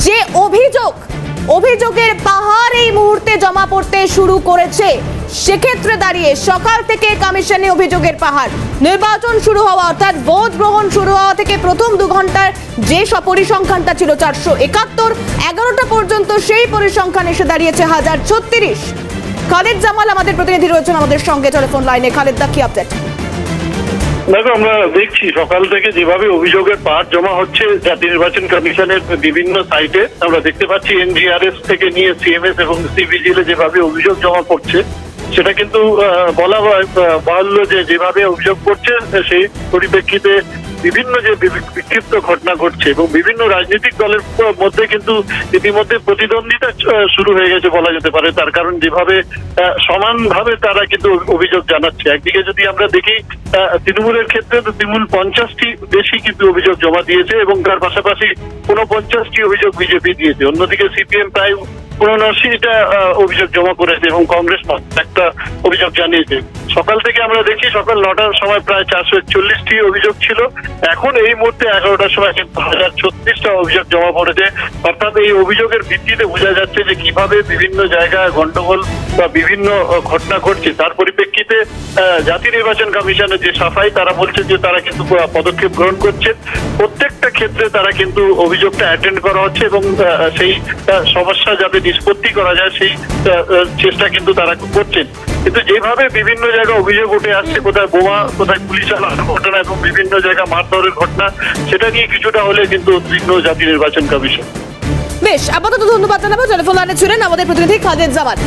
যে অভিযোগ, অভিযোগের পাহাড় এই মুহূর্তে জমা পড়তে শুরু করেছে। সেক্ষেত্রে দাঁড়িয়ে সকাল থেকে কমিশনে অভিযোগের পাহাড়। নির্বাচন শুরু হওয়া অর্থাৎ ভোট গ্রহণ শুরু হওয়া থেকে প্রথম দু ঘণ্টার যে পরিসংখ্যানটা ছিল চারশো একাত্তর, এগারোটা পর্যন্ত সেই পরিসংখ্যান এসে দাঁড়িয়েছে হাজার ছত্রিশ। খালেদ জামাল আমাদের প্রতিনিধি রয়েছেন আমাদের সঙ্গে। টেলিফোন লাইনে, খালেদ দা, কি আপডেট দেখো, আমরা দেখছি, সকাল থেকে যেভাবে অভিযোগের পাঠ জমা হচ্ছে, জাতীয় নির্বাচন কমিশনের বিভিন্ন সাইটে, আমরা দেখতে পাচ্ছি এনজিআরএস থেকে নিয়ে সিএমএস এবং সিভিজিলে যেভাবে অভিযোগ জমা পড়ছে। সেটা কিন্তু বলা হয় বাহুল্য যে যেভাবে অভিযোগ করছে, সেই পরিপ্রেক্ষিতে বিভিন্ন যে বিক্ষিপ্ত ঘটনা ঘটছে এবং বিভিন্ন রাজনৈতিক দলের মধ্যে কিন্তু ইতিমধ্যে প্রতিদ্বন্দ্বিতা শুরু হয়ে গেছে বলা যেতে পারে। তার কারণ যেভাবে সমানভাবে তারা কিন্তু অভিযোগ জানাচ্ছে। একদিকে যদি আমরা দেখি তৃণমূলের ক্ষেত্রে তো তৃণমূল পঞ্চাশটি বেশি কিন্তু অভিযোগ জমা দিয়েছে এবং তার পাশাপাশি কোনো পঞ্চাশটি অভিযোগ বিজেপি দিয়েছে। অন্যদিকে সিপিএম প্রায় উনআশিটা অভিযোগ জমা করেছে এবং কংগ্রেস একটা অভিযোগ জানিয়েছে। সকাল থেকে আমরা দেখি সকাল নটার সময় প্রায় চারশো একচল্লিশটি অভিযোগ ছিল। এখন এই মুহূর্তে এগারোটার সময় কিন্তু হাজার ছত্রিশটা অভিযোগ জমা পড়েছে। অর্থাৎ এই অভিযোগের ভিত্তিতে বোঝা যাচ্ছে যে কীভাবে বিভিন্ন জায়গায় গন্ডগোল বা বিভিন্ন ঘটনা ঘটছে। তার পরিপ্রেক্ষিতে জাতীয় নির্বাচন কমিশনের যে সাফাই, তারা বলছে যে তারা কিন্তু পদক্ষেপ গ্রহণ করছে প্রত্যেকটা ক্ষেত্রে তারা কিন্তু অভিযোগটা অ্যাটেন্ড করা হচ্ছে এবং সেই সমস্যা যাতে নিষ্পত্তি করা যায়, সেই চেষ্টা কিন্তু তারা করছেন। কিন্তু যেভাবে বিভিন্ন জায়গায় অভিযোগ উঠে আসছে, কোথায় বোমা, কোথায় গুলি চালানোর ঘটনা এবং বিভিন্ন জায়গায় মারধরের ঘটনা, সেটা নিয়ে কিছুটা হলে কিন্তু উদ্বিগ্ন জাতীয় নির্বাচন কমিশন। বেশ, আপাতত ধন্যবাদ জানাব। টেলিফোন লাইনে ছিলেন আমাদের প্রতিনিধি খালেদ জামাল